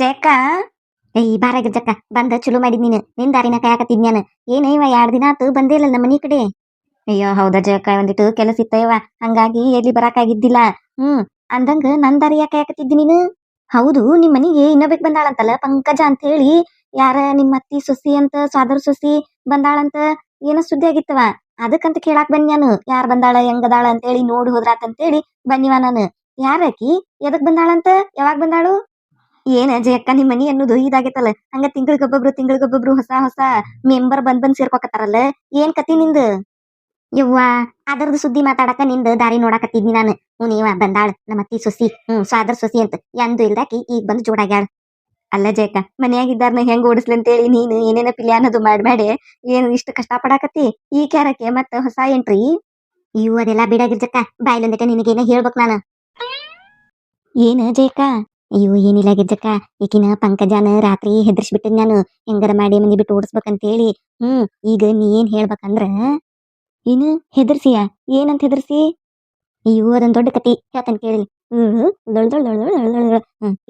ಜಯಕ್ಕ? ಏಯ್ ಬಾರ ಜಕ್ಕ, ಬಂದ ಚಲೋ ಮಾಡಿದ್ ನೀನು. ನಿನ್ ದಾರಿನ ಕಾಯಕತ್ತಿದ್ ನಾನು ಏನೈವ ಎರಡ್ ದಿನ ಆತು ಬಂದೇ ಇಲ್ಲ ನಮ್ಮ ಮನಿ ಕಡೆ? ಅಯ್ಯೋ, ಹೌದಾ ಜಯಕ್ಕ, ಒಂದಿಟ್ಟು ಕೆಲಸ ಇತ್ತ ಹಂಗಾಗಿ ಎಲ್ಲಿ ಬರಾಕಾಗಿದ್ದಿಲ್ಲ ಹ್ಮ್, ಅಂದಂಗ ನನ್ ದಾರಿ ಯಾಕೆ ಕಾಯಕತ್ತಿದ್ದಿ ನೀನು? ಹೌದು, ನಿಮ್ ಮನಿಗೆ ಇನ್ನೊಬ್ಬಕ್ ಬಂದಾಳಂತಲ್ಲ, ಪಂಕಜ ಅಂತ ಹೇಳಿ ಯಾರ ನಿಮ್ಮ ಅತ್ತಿ ಸೊಸಿ ಅಂತ, ಸ್ವಾದರ್ ಸೊಸಿ ಬಂದಾಳಂತ, ಏನೋ ಸುದ್ದಿ ಆಗಿತ್ತವ. ಅದಕ್ಕಂತ ಕೇಳಾಕ್ ಬನ್ನಿ ನಾನು. ಯಾರ್ ಬಂದಾಳ ಹೆಂಗದಾಳ ಅಂತೇಳಿ ನೋಡಿ ಹೋದ್ರಾತಂತೇಳಿ ಬನ್ನಿವ ನಾನು. ಯಾರಕಿ ಎದಕ್ ಬಂದಾಳಂತ? ಯಾವಾಗ ಬಂದಾಳು? ಏನ ಜಯಕ್ಕ ನಿಮ್ ಮನಿ ಅನ್ನೋದು ಇದಾಗೈತಲ್ಲ, ಹಂಗ ತಿಂಗಳಿಗೊಬ್ಬೊಬ್ರು ತಿಂಗಳಿಗೊಬ್ಬೊಬ್ರು ಹೊಸ ಹೊಸ ಮೆಂಬರ್ ಬಂದ್ ಬಂದ್ ಸೇರ್ಕೊಕತ್ತಾರಲ್ಲ, ಏನ್ ಕತಿ ನಿಂದು? ಯವ್ವ ಅದರದ್ದು ಸುದ್ದಿ ಮಾತಾಡಕ ನಿಂದ ದಾರಿ ನೋಡಾಕತ್ತಿದ್ನಿ ನಾನು. ಹ್ಞೂ ನೀವ ಬಂದಾಳ, ನಮ್ಮ ಅತ್ತಿ ಸೊಸಿ, ಹ್ಞೂ ಸ್ವಾದರ್ ಸೊಸಿ ಅಂತ ಎಂದು ಇಲ್ದಾಕಿ ಈಗ ಬಂದು ಜೋಡಾಗ್ಯಾಳ. ಅಲ್ಲ ಜಯಕ್ಕ ಮನ್ಯಾಗಿದ್ದಾರನ ಹೆಂಗ್ ಓಡಿಸ್ಲಿ ಅಂತೇಳಿ ನೀನು, ಏನೇನ ಪಿಲ್ಯ ಅನ್ನೋದು ಮಾಡ್ಬೇಡಿ ಏನು ಇಷ್ಟು ಕಷ್ಟ ಪಡಾಕತ್ತಿ ಈ ಕ್ಯಾರಕ್ಕೆ ಮತ್ತ ಹೊಸ ಎಂಟ್ರಿ ಇವು ಅದೆಲ್ಲ ಬಿಡಾಗಿರ್ಜಕ್ಕ ಬಾಯ್ಲೊಂದಿಟ ನಿನಗೇನ ಹೇಳ್ಬೇಕು ನಾನು. ಏನ ಜಯಕ್ಕ ಅಯ್ಯೋ ಏನಿಲ್ಲ ಗೆಜ್ಜಕ್ಕ. ಈಕಿನ ಪಂಕಜಾನ ರಾತ್ರಿ ಹೆದರ್ಸ್ಬಿಟ್ಟಿದ್ ನಾನು. ಹೆಂಗಾರ ಮಾಡಿ ಮನೆ ಬಿಟ್ಟು ಓಡಿಸ್ಬೇಕಂತೇಳಿ. ಹ್ಮ್ ಈಗ ನೀ ಏನ್ ಹೇಳ್ಬೇಕಂದ್ರ ಏನು ಹೆದರ್ಸಿಯ? ಏನಂತ ಹೆದರ್ಸಿ? ಅಯ್ಯೋ ಅದೊಂದ್ ದೊಡ್ಡ ಕತಿ ಹೇಳ್ತಾನೆ ಕೇಳಿ.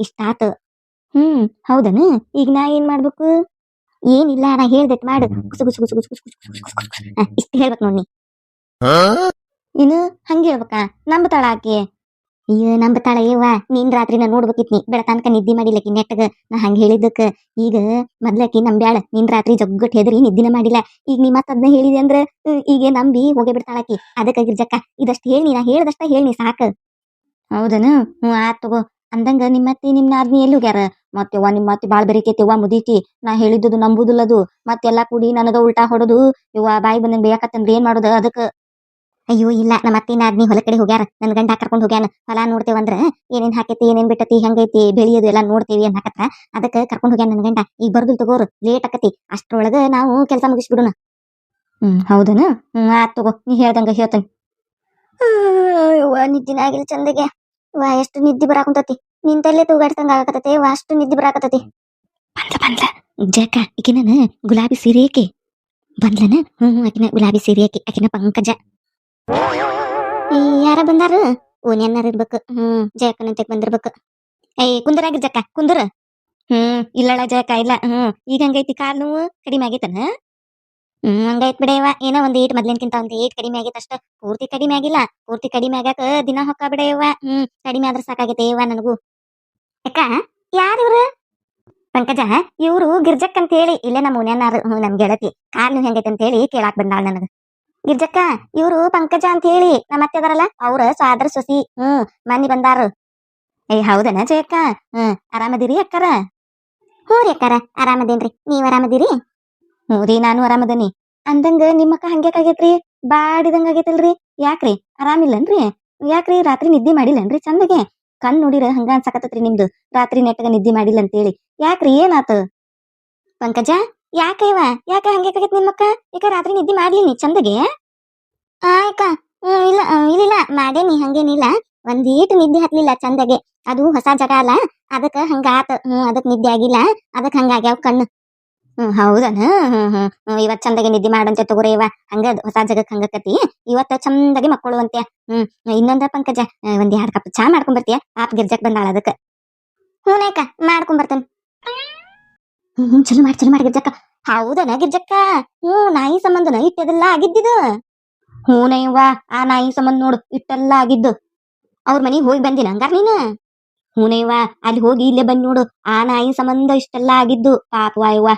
ಇಷ್ಟ ಆತ. ಹ್ಮ್ ಹೌದನ? ಈಗ ನಾ ಏನ್ ಮಾಡ್ಬೇಕು? ಏನಿಲ್ಲ ನಾ ಹೇಳ್ದೆ ಮಾಡು. ಕುಸು ಸುಗು ಕುಸು ಗುಸು ಕುಸು ಹೇಳ್ಬೇಕು ನೋಡಿ ಇನ್ನು ಹಂಗೆ ಹೇಳ್ಬೇಕಾ? ನಂಬತಾಳ ಆಕೆ. ಅಯ್ಯೋ ನಂಬತಾಳ ಏವ ನೀನ್ ರಾತ್ರಿ ನಾ ನೋಡ್ಬೇಕಿತ್ನಿ. ಬೆಳತನಕ ನಿದ್ದೆ ಮಾಡಿಲ್ಲಕಿ ನೆಟ್ಟಗ. ನಾ ಹಂಗ ಹೇಳಿದ್ದಕ್ಕ, ಈಗ ಮೊದ್ಲಕಿ ನಂಬ್ಯಾಳ, ನಿನ್ ರಾತ್ರಿ ಜಗ್ಗಟ್ ಹೆದರಿ ನಿದ್ದಿನ ಮಾಡಿಲ್ಲ. ಈಗ ನೀ ಮತ್ತ ಅದನ್ನ ಹೇಳಿದೆ ಅಂದ್ರ ಈಗ ನಂಬಿ ಹೋಗೇ ಬಿಡ್ತಾಳಕಿ ಅದಕ್ಕ ಗಿರ್ಜಕ್ಕ ಇದಷ್ಟ ಹೇಳಿ, ನಾ ಹೇಳ್ದಷ್ಟ ಹೇಳಿ, ಸಾಕ. ಹೌದನ? ಹ್ಞೂ ಆತ್ ತಗೋ. ಅಂದಂಗ ನಿಮ್ಮತ್ತಿ ನಿಮ್ಮ ನಾದ್ನಿ ಎಲ್ಲಿ ಹೋಗ್ಯಾರ? ಮತ್ತೆವ್ವ ನಿಮ್ಮ ಅತ್ತಿ ಬಾಳ್ ಬೆರಿಕೈತಿವ್ವ ಮುದೀತಿ ನಾ ಹೇಳಿದ್ದು ನಂಬುದಿಲ್ಲದು. ಮತ್ತೆಲ್ಲಾ ಕೂಡಿ ನನಗ ಉಲ್ಟಾ ಹೊಡೋದು ಇವ್ವ ಬಾಯಿ ಬಂದಂಗ್ ಬೇಯಾಕತ್ತಂದ್ರ ಏನ್ ಮಾಡೋದು? ಅದಕ್ಕ ಅಯ್ಯೋ, ಇಲ್ಲ. ನಮ್ಮ ಅತ್ತಿ ನಾದ್ನಿ ಹೊಲ ಕಡೆ ಹೋಗ್ಯಾರ. ನನ್ ಗಂಡ ಕರ್ಕೊಂಡ್ ಹೋಗ್ಯಾನ. ಹೊಲ ನೋಡ್ತೇವಂದ್ರ ಏನೇನ್ ಹಾಕೈತಿ, ಏನೇನ್ ಬಿಟ್ಟತಿ, ಹೆಂಗೈತಿ, ಬೆಳೆಯೋದು ಎಲ್ಲಾ ನೋಡ್ತೇವಿ ಅಂತ ಅದಕ್ಕೆ ಕರ್ಕೊಂಡು ಹೋಗ್ಯಾನ ನನ್ ಗಂಡ. ಈಗ ಬರ್ದು ತಗೋರು. ಲೇಟ್ ಆಕತಿ. ಅಷ್ಟ್ರೊಳಗ ನಾವು ಕೆಲಸ ಮುಗಿಸ್ಬಿಡೋಣ. ಹ್ಮ್, ಹೌದನ? ಹ್ಮ್, ಆತ್ ತಗೋ. ನೀ ಹೇಳ್ದಂಗ ಹೇಳ್ತೇನೆ. ನಿದ್ದಿನ ಆಗಿಲ್ಲ ಚಂದಗೆ. ವಾ ಎಷ್ಟು ನಿದ್ದೆ ಬರಾಕುಂತತಿ ನಿಂತಲ್ಲೇ ತೂಗಾಡ್ತಂಗ ಆಗಕತ್ತತೆ. ವಾ ಅಷ್ಟು ನಿದ್ದೆ ಬರಾಕತ್ತತಿ. ಬಂದ್ಲ ಬಂದ್ಲ. ಜಕ ಈಕಿನ ಗುಲಾಬಿ ಸೀರೆ ಏಕೆ ಬಂದ್ಲನ? ಹ್ಮ್ ಆಕಿನ ಗುಲಾಬಿ ಸೀರೆ ಏಕೆ ಆಕಿನ ಪಂಕಜ. ಯಾರ ಬಂದಾರ? ಓನ್ಯನ್ನಾರ ಇರ್ಬೇಕು. ಹ್ಮ್ ಜಯಕ್ಕನಂತೆ ಬಂದಿರ್ಬೇಕು. ಏಯ್ ಕುಂದರಾಗಿ ಜಕ್ಕ ಕುಂದ್ರ? ಹ್ಮ್ ಇಲ್ಲಳ ಜಯಕ್ಕ, ಇಲ್ಲ. ಹ್ಮ್, ಈಗ ಹಂಗೈತಿ, ಕಾಲ್ ನೋವು ಕಡಿಮೆ ಆಗೈತನ? ಹ್ಮ್, ಹಂಗೈತ್ ಬಿಡೇವ ಏನೋ ಒಂದ್ ಏಟ್, ಮೊದ್ಲಿನ್ಕಿಂತ ಒಂದ್ ಏಟ್ ಕಡಿಮೆ ಆಗೈತೆ ಅಷ್ಟ. ಪೂರ್ತಿ ಕಡಿಮೆ ಆಗಿಲ್ಲ. ಪೂರ್ತಿ ಕಡಿಮೆ ಆಗಾಕ ದಿನ ಹೊಕ್ಕ ಬಿಡೇವ ಹ್ಮ್, ಕಡಿಮೆ ಆದ್ರ ಸಾಕಾಗೈತೆ ನನಗೂ. ಅಕ್ಕ ಯಾರಿವ್ರು ಪಂಕಜ, ಇವ್ರು ಗಿರ್ಜಕ್ ಅಂತ ಹೇಳಿ ಇಲ್ಲೇ ನಮ್ಮ ಹ್ಮ್, ನಮ್ ಗೆಳತಿ. ಕಾಲ್ ನೋವು ಹೆಂಗೈತೆ ಅಂತ ಹೇಳಿ ಕೇಳಾಕ್ ಬಂದಾಳ ನನಗ. ಗಿರ್ಜಕ್ಕ ಇವ್ರು ಪಂಕಜ ಅಂತ ಹೇಳಿ ನಮ್ಮ ಅತ್ತೆ ಅದಾರಲ್ಲ ಅವ್ರ ಸಾದ್ರ ಸೊಸಿ. ಹ್ಮ್ ಮನಿ ಬಂದಾರು. ಏ, ಹೌದನ ಜಯಕ್ಕ? ಹ್ಮ್, ಆರಾಮದಿರಿ ಅಕ್ಕರ? ಹ್ಞೂ ರೀ ಅಕ್ಕಾರ, ಆರಾಮದೇನ್ರಿ. ನೀವ್ ಆರಾಮದಿರಿ? ಹ್ಞೂ ನಾನು ಆರಾಮದನಿ. ಅಂದಂಗ ನಿಮ್ಮಕ್ಕ ಹಂಗ್ಯಾಕಾಗೈತ್ರಿ? ಬಾಡಿದಂಗ ಆಗೈತಲ್ರಿ? ಯಾಕ್ರಿ? ಆರಾಮಿಲ್ಲನ್ರಿ? ಯಾಕ್ರಿ? ರಾತ್ರಿ ನಿದ್ದೆ ಮಾಡಿಲ್ಲನ್ರಿ ಚಂದಗೆ? ಕಣ್ ನೋಡಿರ ಹಂಗ ಅನ್ಸಕತ್ತತ್ರಿ ನಿಮ್ದು. ರಾತ್ರಿ ನೆಟ್ಟಗ ನಿದ್ದೆ ಮಾಡಿಲ್ಲ ಅಂತೇಳಿ ಯಾಕ್ರಿ, ಏನಾತ? ಪಂಕಜ? ಯಾಕ ಹಂಗೆ ಹಂಗ್ಯಾಕಾಗೈತ್ ನಿಮ್ಮಕ್ಕ ಯಾಕ ರಾತ್ರಿ ನಿದ್ದೆ ಮಾಡ್ಲಿಲ್ಲ ನೀ ಚಂದಗೆ? ಆಯ್ಕ ಇಲ್ಲ ಇಲ್ಲ ಮಾಡೇನಿ ಹಂಗೇನಿಲ್ಲ. ಒಂದ್ ಈಟ್ ನಿದ್ದೆ ಹತ್ಲಿಲ್ಲ ಚಂದಗೆ. ಅದು ಹೊಸ ಜಗ ಅಲ್ಲ. ಅದಕ್ಕ ಹಂಗಾತ, ಹ್ಮ್, ಅದಕ್ ನಿದ್ದೆ ಆಗಿಲ್ಲ. ಅದಕ್ ಹಂಗಾಗ್ಯಾವ ಕಣ್ಣು. ಹ್ಮ್, ಹೌದನ? ಹ್ಮ್ ಹ್ಮ್ ಇವತ್ ಚಂದಗೆ ನಿದ್ದೆ ಮಾಡಂತೆ ತಗೋರಿ ಇವ. ಹಂಗ ಹೊಸ ಜಗಕ್ ಹಂಗಕತಿ ಇವತ್ತ ಚಂದಗೆ ಮಕ್ಕಳುವಂತೆ ಹ್ಮ್, ಇನ್ನೊಂದ ಪಂಕಜ ಒಂದ್ ಎರಡ್ ಕಪ್ ಚಾ ಮಾಡ್ಕೊಂಡ್ ಬರ್ತೀಯ. ಪಾಪ ಗಿರ್ಜಕ್ ಬಂದಾಳ ಅದಕ್ಕ. ಹ್ಞೂನೇಕ, ಮಾಡ್ಕೊಂಡ್ ಬರ್ತೇನೆ. ಹ್ಮ್ ಚಲೋ ಮಾಡಿ ಚಲೋ ಮಾಡಿ ಗಿರ್ಜಕ್ಕ. ಹೌದನ ಗಿರ್ಜಕ್ಕ. ಹ್ಮ್ ನಾಯಿ ಸಂಬಂಧನ ಇಟ್ಟದೆಲ್ಲ ಆಗಿದ್ದಿದು. ನಯ್ಯವ್ವ ಆ ನಾಯಿ ಸಂಬಂಧ ನೋಡು ಇಟ್ಟೆಲ್ಲ ಆಗಿದ್ದು. ಅವ್ರ ಮನೆಗೆ ಹೋಗಿ ಬಂದಿನ ಹಂಗಾರ ನೀನ? ನಯ್ಯವ್ವ ಅಲ್ಲಿ ಹೋಗಿ ಇಲ್ಲೇ ಬಂದ್ ನೋಡು ಆ ನಾಯಿ ಸಂಬಂಧ ಇಷ್ಟೆಲ್ಲ ಆಗಿದ್ದು ಪಾಪ ಯವ್ವ.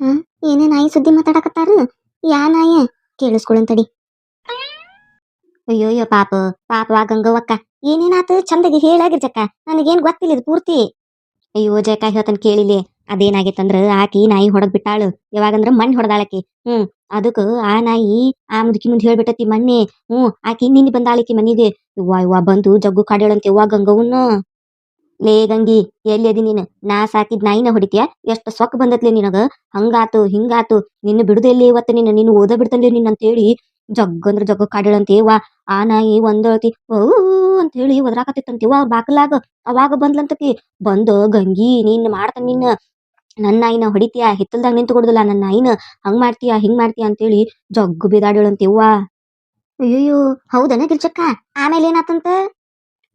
ಹ್ಮ್ ಏನೇ ನಾಯಿ ಸುದ್ದಿ ಮಾತಾಡಕತ್ತಾರ? ಯಾ ನಾಯಿ? ಕೇಳಿಸ್ಕೊಳಂತಡಿ ಅಯ್ಯೋಯ್ಯೋ ಪಾಪ ಪಾಪವಾ ಗಂಗವ್ವಕ್ಕ. ಏನೇನಾತು? ಚಂದಗೆ ಹೇಳಾಗಿರ್ಜಕ್ಕ ನನಗೇನ್ ಗೊತ್ತಿಲ್ಲ ಇದು ಪೂರ್ತಿ. ಅಯ್ಯೋ ಜಯಕ ಹೇಳ್ತಾನೆ ಕೇಳಿಲಿ. ಅದೇನಾಗೈತಂದ್ರ ಆಕಿ ನಾಯಿ ಹೊಡದ್ ಬಿಟ್ಟಾಳು. ಯಾವಾಗಂದ್ರ ಮಣ್ಣ್ ಹೊಡೆದಾಳಕಿ. ಹ್ಮ್, ಅದಕ್ಕ ಆ ನಾಯಿ ಆ ಮುದುಕಿ ಮುಂದ್ ಹೇಳ್ಬಿಟ್ಟತಿ, ಮಣ್ಣೆ ಹ್ಮ್ ಆಕಿ ನಿನ್ನೆ ಬಂದಾಳಕಿ ಮನಿಗೆ. ಇವ್ವ ಇವ್ವ ಬಂದು ಜಗ್ಗು ಕಾಡೇಳಂತೆ ಇವ್ವ ಗಂಗವನ್ನ ಲೇ, ಗಂಗಿ, ಎಲ್ಲಿ ಅದಿ ನೀನ್? ನಾ ಸಾಕಿದ್ ನಾಯಿನ ಹೊಡಿತೀಯ? ಎಷ್ಟು ಸೊಕ್ ಬಂದತ್ಲೆ ನಿನಗ? ಹಂಗಾತು, ಹಿಂಗಾತು. ನಿನ್ನ ಬಿಡುದೆಲ್ಲಿ ಇವತ್ತು ನಿನ್ನ, ನೀನು ಓದ ಬಿಡ್ತಲ್ಲೇ ನಿನ್ನ ಅಂತೇಳಿ ಜಗ್ಗಂದ್ರ ಜಗ್ಗ ಕಾಡ್ಯಾಳಂತೆ. ಯವ್ವ, ಆ ನಾಯಿ ಒಂದೊಳತಿ, ಓ ಅಂತ ಹೇಳಿ ಒದ್ರಾಕತ್ತಿತ್ತಂತೆ. ಯವ್ವ, ಬಾಕಲಾಗ, ಅವಾಗ ಬಂದ್ಲಂತಕಿ. ಬಂದ, ಗಂಗಿ, ನೀನ್ ಮಾಡ್ತ ನಿನ್ನ ನನ್ನ ನಾಯಿನ ಹೊಡಿತೀಯಾ? ಹಿತ್ತಲ್ದಾಗ ನಿಂತು ಕೊಡುದಿಲ್ಲ ನನ್ನ ನಾಯಿನ ಹಂಗ್ ಮಾಡ್ತೀಯಾ? ಹಿಂಗ್ ಮಾಡ್ತೀಯ ಅಂತೇಳಿ ಜಗ್ಗು ಬಿದಾಡ್ಯಾಳಂತೆ. ಯವ್ವ ಅಯ್ಯಯ್ಯೋ, ಹೌದನ ಆಮೇಲೆ ಏನಾತಂತ?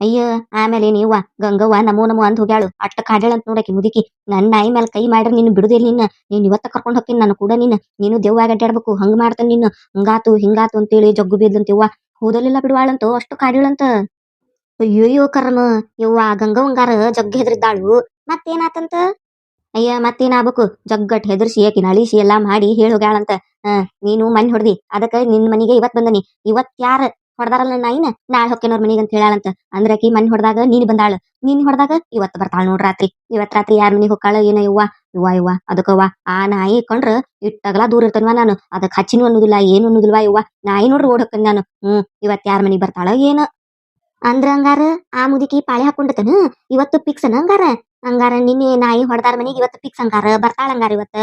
ಅಯ್ಯೋ ಆಮೇಲೆ ನೀವ ಗಂಗವ್ವ, ನಮೋ ನಮೋ ಅಂದ್ ಹೋಗ್ಯಾಳು. ಅಟ್ಟ ಅಂತ ನೋಡಕಿ ಮುದುಕಿ. ನನ್ನ ನಾಯಿ ಮೇಲೆ ಕೈ ಮಾಡ್ರಿ ನೀನು ಬಿಡುದಿಲ್ಲ ನಿನ್ನ. ನೀನ್ ಇವತ್ತ ಕರ್ಕೊಂಡ್ ಹೋಗ್ತೀನಿ ನಾನು ಕೂಡ ನೀನು. ನೀನು ದೆವ್ವಾಗ ಅಡ್ಡಾಡ್ಬೇಕು ಹಂಗ ಮಾಡ್ತಾನೆ ನಿನ್ನ ಹಂಗಾತು, ಹಿಂಗಾತು ಅಂತೇಳಿ ಜಗ್ಗು ಬಿದ್ಲಂತ ಹೋದಲ್ಲೆಲ್ಲ ಹೋದಲಿಲ್ಲ ಬಿಡುವಾಳಂತ, ಅಷ್ಟು ಕಾಡ್ಯಾಳಂತ. ಅಯ್ಯೋಯ್ಯೋ, ಕರ್ಮ. ಯವ್ವ ಗಂಗವಂಗಾರ ಜಗ್ಗ ಹೆದರಿದ್ದಾಳು. ಮತ್ತೇನಾತಂತ? ಅಯ್ಯ ಮತ್ತೇನಾಗ್ಬೇಕು ಜಗ್ಗಟ್ ಹೆದರ್ಸಿ ಆಕಿನ ಅಳಿಸಿ ಎಲ್ಲಾ ಮಾಡಿ ಹೇಳಿ ಹೋಗ್ಯಾಳಂತ ಆ, ನೀನು ಮನ್ ಹೊಡ್ದಿ. ಅದಕ್ಕ ನಿನ್ ಮನಿಗೆ ಇವತ್ ಬಂದನಿ. ಇವತ್ ಯಾರ ಹೊಡ್ದಾರಲ್ಲ ನಾಯಿನ ನಾಳೆ ಹೊಕ್ಕೇನವ್ರ ಮನಿಗೆ ಅಂತ ಹೇಳಾಳಂತ. ಅಂದ್ರೆ ಆಕಿ ಮನ್ ಹೊಡೆದಾಗ ನೀನ್ ಬಂದಾಳ. ನೀನ್ ಹೊಡೆದಾಗ ಇವತ್ ಬರ್ತಾಳ ನೋಡ್ ರಾತ್ರಿ. ಇವತ್ ರಾತ್ರಿ ಯಾರ ಮನೆಗೆ ಹೊಕ್ಕಾಳ? ಏನ ಯವ್ವ? ಯವ್ವ ಯವ್ವ ಅದಕ್ಕವ್ವ ಆ ನಾಯಿ ಕೊಂಡ್ರ ಇಟ್ಟಾಗಲ ದೂರ ಇರ್ತನ್ವ ನಾನು. ಅದಕ್ಕೆ ಹಚ್ಚಿನೂ ಅನ್ನೋದಿಲ್ಲ, ಏನು ಅನ್ನೋದಿಲ್ವಾ ಯವ್ವ. ನಾಯಿ ನೋಡ್ರಿ ಓಡ್ ಹೊಕ್ಕನ್ ನಾನು. ಹ್ಮ್, ಇವತ್ ಯಾರ ಮನಿಗ್ ಬರ್ತಾಳ ಏನ. ಅಂದ್ರ ಹಂಗಾರ ಆ ಮುದುಕಿ ಪಾಳೆ ಹಾಕೊಂಡತನ ಇವತ್ತು ಫಿಕ್ಸ್ ಹಂಗಾರ? ಹಂಗಾರ ನಿನ್ನೆ ನಾಯಿ ಹೊಡೆದಾರ ಮನೆಗೆ ಇವತ್ತು ಪಿಕ್ಸ್ ಹಂಗಾರ. ಬರ್ತಾಳ ಹಂಗಾರ ಇವತ್ತ?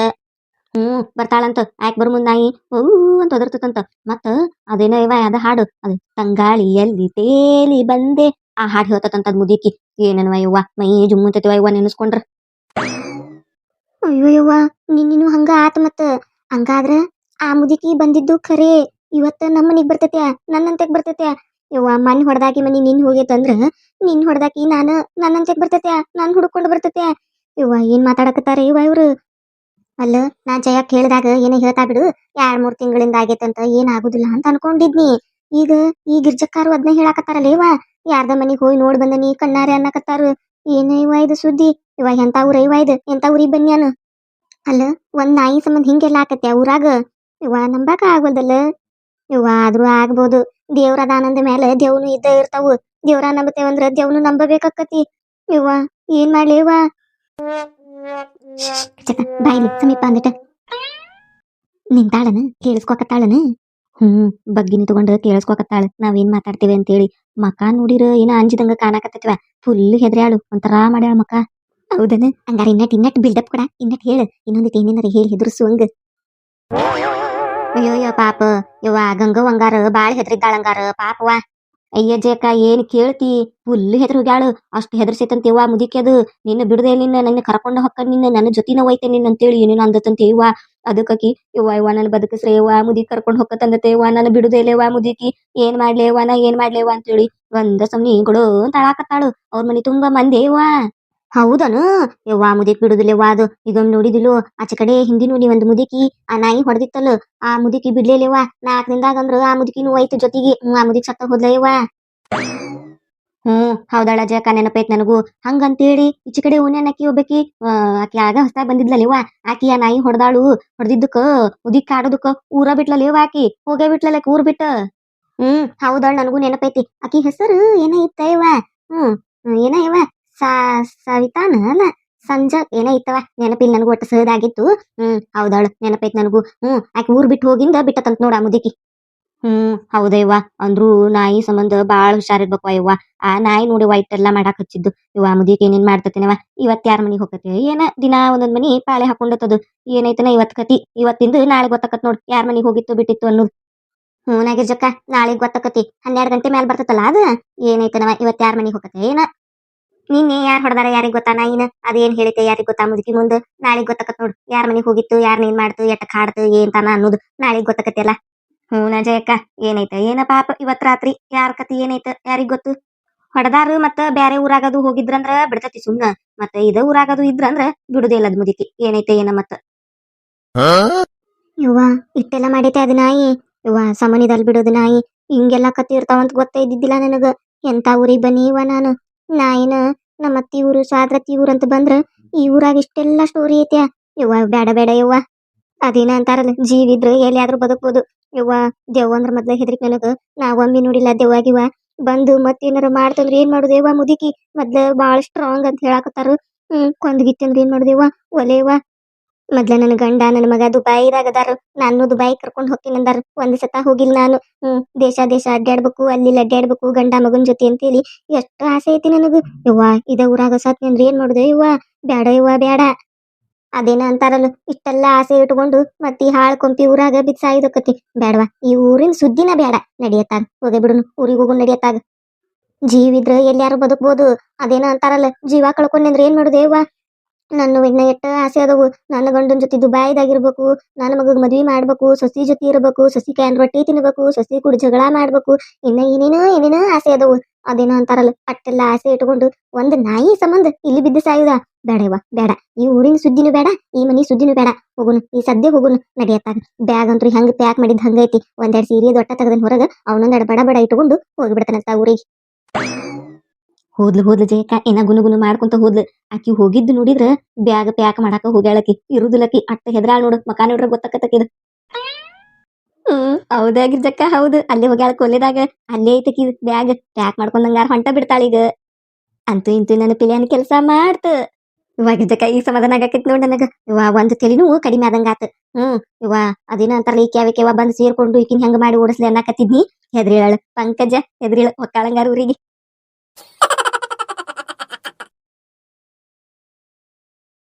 ಹ್ಮ್ ಬರ್ತಾಳಂತ. ಯಾಕೆ ಬರ್ ಮುಂದ್ ನಾಯಿ? ಹೂ ಅಂತ ಒದರ್ತತಂತ ಮತ್ತ ಅದೇನೋ ಇವ, ಅದ ಹಾಡು. ಅದು, ತಂಗಾಳಿಯಲ್ಲಿ ತೇಲಿ ಬಂದೆ. ಆ ಹಾಡು ಹೇಳ್ತಂತ ಮುದಿಕಿ. ಏನ್ ಏನನ್ವ ಯವ್ವ? ಮೈ ಜುಮ್ಮುಂತತಿವ ಯವ್ವ ನೆನೆಸ್ಕೊಂಡ್ರ. ಅಯ್ಯೋ ಯವ್ವ ನಿನ್ನೂ ಹಂಗ ಆತ ಮತ್ತ. ಹಂಗಾದ್ರ ಆ ಮುದಿಕಿ ಬಂದಿದ್ದು ಖರೆ. ಇವತ್ತ ನಮ್ಮ ಮನಿಗ್ ಬರ್ತೈತ್ಯಾ? ನನ್ನಂತೆಗ್ ಬರ್ತೈತ್ಯಾ? ಯವ್ವ, ಮನ್ ಹೊಡ್ದಾಕಿ ಮನಿ ನಿನ್ ಹೋಗೈತಂದ್ರ ನಿನ್ ಹೊಡ್ದಾಕಿ ನಾನು ನನ್ನಂತೆಗ್ ಬರ್ತತೆ ನಾನ್ ಹುಡುಕೊಂಡ್ ಬರ್ತತೆ ಯವ್ವ, ಏನ್ ಮಾತಾಡಕತ್ತಾರ ಇವ ಇವ್ರು? ಅಲ್ಲ, ನಾ ಜಯಕ್ ಹೇಳಿದಾಗ ಏನೋ ಹೇಳ್ತಾ ಬಿಡು, ಎರಡ್ ಮೂರ್ ತಿಂಗಳಿಂದ ಆಗೈತಂತ ಏನ್ ಆಗುದಿಲ್ಲ ಅಂತ ಅನ್ಕೊಂಡಿದ್ನಿ. ಈಗ ಈ ಗಿರ್ಜಕ್ಕಾರು ಅದ್ನ ಹೇಳಾಕತ್ತಾರಲ್ಲ ಇವ ಯಾರ್ದ ಮನಿಗ್ ಹೋಗಿ ನೋಡ್ ಬಂದನಿ ಕಣ್ಣಾರೆ ಅನ್ನಕತ್ತಾರು. ಏನ ಇವ ಇದು ಸುದ್ದಿ? ಇವ ಎಂತ ಊರ ಇವ ಇದು? ಎಂತ ಊರಿಗೆ ಬನ್ಯಾನು ಅಲ್ಲ, ಒಂದ್ ನಾಯಿ ಸಂಬಂಧ ಹಿಂಗೆಲ್ಲ ಆಕತ್ತೆ ಊರಾಗ? ಇವ ನಂಬಾಕ ಆಗೋದಲ್ಲ ಇವ ಆದ್ರೂ ಆಗ್ಬೋದು. ದೇವ್ರ ಅದಾನಂದ ಮೇಲೆ ದೇವ್ನು ಇದ್ದ ಇರ್ತಾವು. ದೇವ್ರ ನಂಬತೇವಂದ್ರ ದೇವ್ನು ನಂಬಬೇಕಾಕತಿ ಇವ ಏನ್ ಮಾಡ್ಲಿ ಇವ ಬಾಯ್ಲಿ, ಸಮೀಪ ಅಂದಿಟ ನಿಂತಾಳನ, ಕೇಳಿಸ್ಕೊಕತ್ತಾಳನ? ಹ್ಮ್, ಬಗ್ಗಿನ ನಿಂತ್ಕೊಂಡು ಕೇಳಿಸ್ಕೊಕತ್ತಾಳ. ನಾವೇನ್ ಮಾತಾಡ್ತೇವೆ ಅಂತೇಳಿ. ಮಕ ನೋಡಿರ ಏನ ಅಂಜಿದಂಗ ಕಾಣಕತ್ತೈತ್ವ. ಫುಲ್ ಹೆದ್ರ್ಯಾಳು. ಒಂಥರಾ ಮಾಡ್ಯಾಳ ಮಕ. ಹೌದನ? ಹಂಗಾರ ಇನ್ನಟ್ ಇನ್ನಟ್ ಬಿಲ್ಡಪ್ ಕೊಡ. ಇನ್ನಟ್ ಹೇಳ. ಇನ್ನೊಂದಿಟ್ಟು ಏನೇನಾರ ಹೇಳಿ ಹೆದರ್ಸುವಂಗ ಅಯ್ಯೋ ಅಯ್ಯೋ ಪಾಪ. ಯವ್ವ, ಗಂಗ ಹಂಗಾರ, ಬಾಳ ಹೆದರಿದ್ದಾಳಂಗಾರ. ಪಾಪವ ಅಯ್ಯ, ಜೇಕ, ಏನ್ ಕೇಳ್ತಿ? ಫುಲ್ ಹೆದ್ರ ಹೋಗ್ಯಾಳು ಅಷ್ಟ್ ಹೆದರ್ಸೈತಂತೇವ ಮುದಿಕೆದು ನಿನ್ನ ಬಿಡದೆ ನಿನ್ನ, ನನ್ನ ಕರ್ಕೊಂಡು ಹೊಕ್ಕ ನಿನ್ನ, ನನ್ನ ಜೊತಿನ ಒಯ್ತೆ ನಿನ್ನ ಅಂತೇಳಿ ಏನೇನು ಅಂದತಂತೇವ ಅದಕ್ಕಿ ಇವ್ವ ಯವ್ವ ನನ್ನ ಬದುಕಿಸ್ರೆ ಇವ್ವ ಮುದಿ ಕರ್ಕೊಂಡ್ ಹೊಕ್ಕತ್ತಂದತೆ ಯವ್ವ ನನ್ನ ಬಿಡುದೇಲೇವ ಮುದಿಕಿ. ಏನ್ ಮಾಡ್ಲೇವ ನಾ ಏನ್ ಮಾಡ್ಲೇವ ಅಂತೇಳಿ ಒಂದ ಸಮನಿ ಕೊಡು ಅಂತ ಅಳಾಕತ್ತಾಳು ಅವ್ರ ಮನಿ ತುಂಬಾ ಮಂದಿ ಯವ್ವ ಹೌದನು? ಯವ್ವಾ ಮುದಿಕ್ ಬಿಡುದಿಲ್ಲವ್ವ ಅದು? ಇದೊಂದು ನೋಡಿದಿಲು. ಆಚೆ ಕಡೆ ಹಿಂದಿ ನೋಡಿ ಒಂದು ಮುದುಕಿ ಆ ನಾಯಿ ಹೊಡೆದಿತ್ತಲ್ಲ. ಆ ಮುದುಕಿ ಬಿಡ್ಲೇಲಿವ ನಾಲ್ಕು ದಿನದಾಗ ಅಂದ್ರ ಆ ಮುದುಕಿನೂ ಐತಿ ಜೊತೆಗೆ. ಆ ಮುದುಕಿ ಸತ್ತ ಹೋದ್ಲಯ್ಯವ್ವ ಹ್ಮ್ ಹೌದಾಳ ಜಯಕ ನೆನಪೈತ್ ನನಗೂ. ಹಂಗಂತೇಳಿ ಈಚೆ ಕಡೆ ಓನೇನ್ ಆಕಿ ಒಬ್ಬಾಕಿ ಆಕಿ ಆಗ ಹೊಸ್ದಾಗ್ ಬಂದಿದ್ಲಲ್ಲಿವ ಆಕಿ ಆ ನಾಯಿ ಹೊಡೆದಾಳು ಹೊಡೆದಿದ್ದಕ್ಕ ಮುದಿಕ್ ಕಾಡೋದಕ್ಕ ಊರ ಬಿಟ್ಲಲ್ಲಿವ ಆಕಿ? ಹೋಗೇ ಬಿಟ್ಲಲ್ಲ ಊರ್ ಬಿಟ್ಟ? ಹ್ಮ್ ಹೌದಾಳ ನನಗೂ ನೆನಪೈತಿ. ಆಕಿ ಹೆಸರು ಏನ ಇವ ಹ್ಮ್, ಏನ ಇವ ಸಾ, ಸವಿತಾನ ಅಲ್ಲ? ಇತ್ತವ ನೆನಪಿಲ್ಲ ನನಗೂ ಒಟ್ಟು ಸಹದಾಗಿತ್ತು. ಹ್ಮ್ ಹೌದಾಳು ನೆನಪೈತ್ ನನಗೂ. ಹ್ಮ್, ಆಕೆ ಊರ್ ಬಿಟ್ಟು ಹೋಗಿಂದ ಬಿಟ್ಟತಂತ ನೋಡ ಮುದಿಕಿ. ಹ್ಮ್ ಹೌದಯ್ವ ಅಂದ್ರು ನಾಯಿ ಸಂಬಂಧ ಬಾಳ ಹುಷಾರಿರ್ಬೇಕು ಯವ್ವ ಆ ನಾಯಿ ನೋಡಿ ವೈಟ್ ಎಲ್ಲಾ ಮಾಡಾಕ್ ಹಚ್ಚಿದ್ದು. ಇವ ಮುದಿಕ್ ಏನೇನ್ ಮಾಡ್ತತೇನವ? ಇವತ್ ಯಾರ ಮನಿಗ್ ಹೋಗತ್ತೆ? ಏನ ದಿನಾ ಒಂದೊಂದ್ ಮನಿ ಪಾಳೆ ಹಾಕೊಂಡತದು ಏನೈತನ ಇವತ್ ಕತಿ? ಇವತ್ತಿಂದ ನಾಳೆ ಗೊತ್ತಾಕತ್ ನೋಡ್ ಯಾರ ಮನಿಗ್ ಹೋಗಿತ್ತು ಬಿಟ್ಟಿತ್ತು ಅನ್ನೋದು. ಹ್ಞೂ ನಾಗಿರ್ಜಕ್ಕ ನಾಳೆ ಗೊತ್ತಾಕತಿ. ಹನ್ನೆರಡು ಗಂಟೆ ಮೇಲೆ ಬರ್ತತಲ್ಲ ಅದ? ಏನೈತನವ ಇವತ್ ಯಾರ ಮನಿಗ್ ಹೋಗತ್ತೆ? ಏನ? ನಿನ್ನೆ ಯಾರ್ ಹೊಡೆದಾರ ಯಾರಿಗ್ ಗೊತ್ತಾ? ಏನ ಅದೇನ್ ಹೇಳಿತ ಯಾರಿಗ್ ಗೊತ್ತಾ? ಮುದುಕಿ ಮುಂದ ನಾಳೆಗ್ ಗೊತ್ತಾಕತ್ ನೋಡು ಯಾರ ಮನಿಗ್ ಹೋಗಿತ್ತು ಯಾರ್ ನೀನ್ ಮಾಡ್ತು ಎಟ್ಟ ಕಾಡ್ತು ಏನ್ ತಾನ ಅನ್ನೋದು ನಾಳೆಗ್ ಗೊತ್ತಾಕತಿಯಲ್ಲ ಹ್ಞೂ ನಜಯಕ್ಕ ಏನೈತ? ಏನ ಪಾಪ ಇವತ್ ರಾತ್ರಿ ಯಾರ ಕತಿ ಏನೈತ ಯಾರಿಗ್ ಗೊತ್ತು? ಹೊಡೆದಾರು ಮತ್ತ ಬ್ಯಾರೆ ಊರಾಗದು ಹೋಗಿದ್ರಂದ್ರ ಬಿಡ್ತತಿ ಸುಮ್ನ ಮತ್ತ ಇದ ಊರಾಗದು ಇದ್ರಂದ್ರ ಬಿಡುದೇ ಇಲ್ಲದ್ ಮುದುಕಿ. ಏನೈತೆ ಏನ ಮತ್ತ? ಯವ್ವ ಇಟ್ಟೆಲ್ಲ ಮಾಡೈತೆ ಅದ ನಾಯಿ. ಯವ್ವ ಸಮನಿದಲ್ ಬಿಡೋದು ನಾಯಿ. ಹಿಂಗೆಲ್ಲ ಕತಿ ಇರ್ತಾವಂತ ಗೊತ್ತೇ ಇದ್ದಿದ್ದಿಲ್ಲ ನನಗ. ಎಂತ ಊರಿಗ್ ಬನ್ನಿ ಇವ ನಾನು? ನಾಯಿನ ನಮ್ಮ ಅತ್ತಿ ಊರು ಸಾದ್ರತಿ ಊರು ಅಂತ ಬಂದ್ರ ಈ ಊರಾಗ ಇಷ್ಟೆಲ್ಲ ಸ್ಟೋರಿ ಐತ್ಯಾ? ಯವ್ವ ಬೇಡ ಬೇಡ ಯವ್ವ. ಅದೇನ ಅಂತಾರಲ್ಲ ಜೀವಿದ್ರ ಎಲ್ಲಿಯಾದ್ರೂ ಬದುಕ್ಬೋದು. ಯವ್ವ ದೇವ್ ಅಂದ್ರ ಮೊದ್ಲ ಹೆದ್ರಿಕ್ ನನಗ. ನಾ ಒಮ್ಮೆ ನೋಡಿಲ್ಲ ದೆವ್ವಾಗಿವ ಬಂದು ಮತ್ತೇನಾರ ಮಾಡ್ತಂದ್ರ ಏನ್ ಮಾಡುದು ಯವ್ವ ಮುದುಕಿ? ಮೊದ್ಲ ಬಹಳ ಸ್ಟ್ರಾಂಗ್ ಅಂತ ಹೇಳಾಕತ್ತಾರು. ಹ್ಮ್ ಕೊಂದ್ಗಿತ್ತಿ ಅಂದ್ರ ಏನ್ ಮಾಡುದೇವ ಒಲೆವ ಮೊದ್ಲ ನನ್ನ ಗಂಡ ನನ್ನ ಮಗ ದುಬೈದಾಗ ಅದಾರ ನಾನು ದುಬೈ ಕರ್ಕೊಂಡ್ ಹೋಗ್ತೀನಿ ಅಂದಾರ. ಒಂದ್ ಸತ ಹೋಗಿಲ್ಲ ನಾನು. ಹ್ಮ್, ದೇಶ ದೇಶ ಅಡ್ಡಾಡ್ಬೇಕು ಅಲ್ಲಿ ಅಡ್ಡಾಡ್ಬೇಕು ಗಂಡ ಮಗನ್ ಜೊತೆ ಅಂತೇಳಿ. ಎಷ್ಟು ಆಸೆ ಐತಿ ನನಗ. ಯವ್ವಾ, ಇದ ಊರಾಗ ಸತ್ ಅಂದ್ರ ಏನ್ ಮಾಡುದ? ಯವ್ವಾ, ಬ್ಯಾಡ, ಯವ್ವ, ಬ್ಯಾಡ. ಅದೇನ ಅಂತಾರಲ್ಲ, ಇಷ್ಟೆಲ್ಲಾ ಆಸೆ ಇಟ್ಕೊಂಡು ಮತ್ತೆ ಈ ಹಾಳ್ ಕೊಂಪಿ ಊರಾಗ ಬಿದ್ ಬೇಡವಾ ಈ ಊರಿನ ಸುದ್ದಿನ ಬ್ಯಾಡ. ನಡಿಯತ್ತಾಗ ಹೋಗೇ ಬಿಡುನು. ಊರಿಗೆ ಹೋಗು ನಡಿಯತ್ತಾಗ ಜೀವಿದ್ರ ಎಲ್ಯಾರು ಬದುಕ್ಬೋದು. ಅದೇನ ಅಂತಾರಲ್ಲ, ಜೀವ ಕಳ್ಕೊಂಡ್ರೆ ಏನ್ ಮಾಡುದೇವಾ ನನ್ನ ಇನ್ನ ಎಟ್ಟ ಆಸೆ ಅದಾವು ನನ್ನ ಗಂಡನ ಜೊತೆ ದುಬಾಯಿದಾಗಿರ್ಬೇಕು. ನನ್ನ ಮಗಗ್ ಮದ್ವಿ ಮಾಡ್ಬೇಕು. ಸಸಿ ಜೊತೆ ಇರ್ಬೇಕು. ಸಸಿ ಕ್ಯಾನ್ ರೊಟ್ಟಿ ತಿನ್ಬೇಕು. ಸಸಿ ಕೂಡ ಜಗಳ ಮಾಡ್ಬೇಕು. ಇನ್ನ ಏನೇನೋ ಏನೇನೋ ಆಸೆ ಅದವು ಅದೇನೋ ಅಂತಾರಲ್ಲ, ಅಟ್ಟೆಲ್ಲ ಆಸೆ ಇಟ್ಕೊಂಡು ಒಂದ್ ನಾಯಿ ಸಂಬಂಧ ಇಲ್ಲಿ ಬಿದ್ದು ಸಾಯುದ? ಬೇಡವ ಬೇಡ. ಈ ಊರಿನ ಸುದ್ದಿನೂ ಬೇಡ, ಈ ಮನಿ ಸುದ್ದಿನೂ ಬೇಡ. ಹೋಗುನು, ಈ ಸದ್ಯ ಹೋಗುನು, ನಡೆಯತ್ತಾಗ. ಬ್ಯಾಗ್ ಅಂತೂ ಹೆಂಗ್ ಪ್ಯಾಕ್ ಮಾಡಿದ್ ಹಂಗೈತಿ. ಒಂದೆರಡು ಸೀರೆ ದೊಡ್ಡ ತೆಗೆದನ್ ಹೊರಗ ಅವನೊಂದೆರಡು ಬಡ ಬಡ ಇಟ್ಕೊಂಡು ಹೋಗಿಬಿಡ್ತಾನಂತ ಊರಿಗೆ. ಹೋದ್ಲು ಹೋದ್ಲು ಜಯಕ್ಕ ಏನ ಗುನುಗುನು ಮಾಡ್ಕೊಂತ ಹೋದ್ಲು. ಆಕಿ ಹೋಗಿದ್ದು ನೋಡಿದ್ರ ಬ್ಯಾಗ್ ಪ್ಯಾಕ್ ಮಾಡಾಕ ಹೋಗ್ಯಾಳಕಿ. ಇರುದಿಲ್ಲಕಿ, ಅಟ್ಟ ಹೆದ್ರಾಳ್ ನೋಡ, ಮಕ ನೋಡ್ರ ಗೊತ್ತಾಕತ್ತಕಿದ ಹ್ಮ್ ಜಕ್ಕ ಗಿರ್ಜಕ್ಕ ಹೌದು. ಅಲ್ಲೇ ಹೋಗ್ಯಾಳ ಕೊಲ್ಲಿದಾಗ, ಅಲ್ಲೇ ಐತಕಿ ಬ್ಯಾಗ್. ಪ್ಯಾಕ್ ಮಾಡ್ಕೊಂಡಂಗಾರ ಹೊಂಟ ಬಿಡ್ತಾಳೀಗ ಅಂತೂ ಇಂತೂ ನನ್ನ ಪಿಲಿಯನ್ ಕೆಲಸ ಮಾಡ್ತ. ಇವಾಗ ಜಕ್ಕ ಈ ಸಮಾಧಾನ ಆಗಕೈತಿ ನೋಡ್ ನನಗ. ಇವ ಒಂದ್ ತಲಿನೂ ಕಡಿಮೆ ಆದಂಗಾತ ಹ್ಮ್, ಇವ ಅದೇನ ಅಂತಾರಲ್ಲ, ಈ ಯಾವಕ್ಕೆ ಇವ ಬಂದ್ ಸೇರ್ಕೊಂಡು ಈಕಿನ ಹೆಂಗ್ ಮಾಡಿ ಓಡಿಸ್ಲಿ ಅನ್ನಕತ್ತಿದ್ನಿ. ಹೆದ್ರಿಳ್ ಪಂಕಜ ಹೆದ್ರಿಳ, ಒಕ್ಕಾಳಂಗಾರ ಊರಿಗೆ.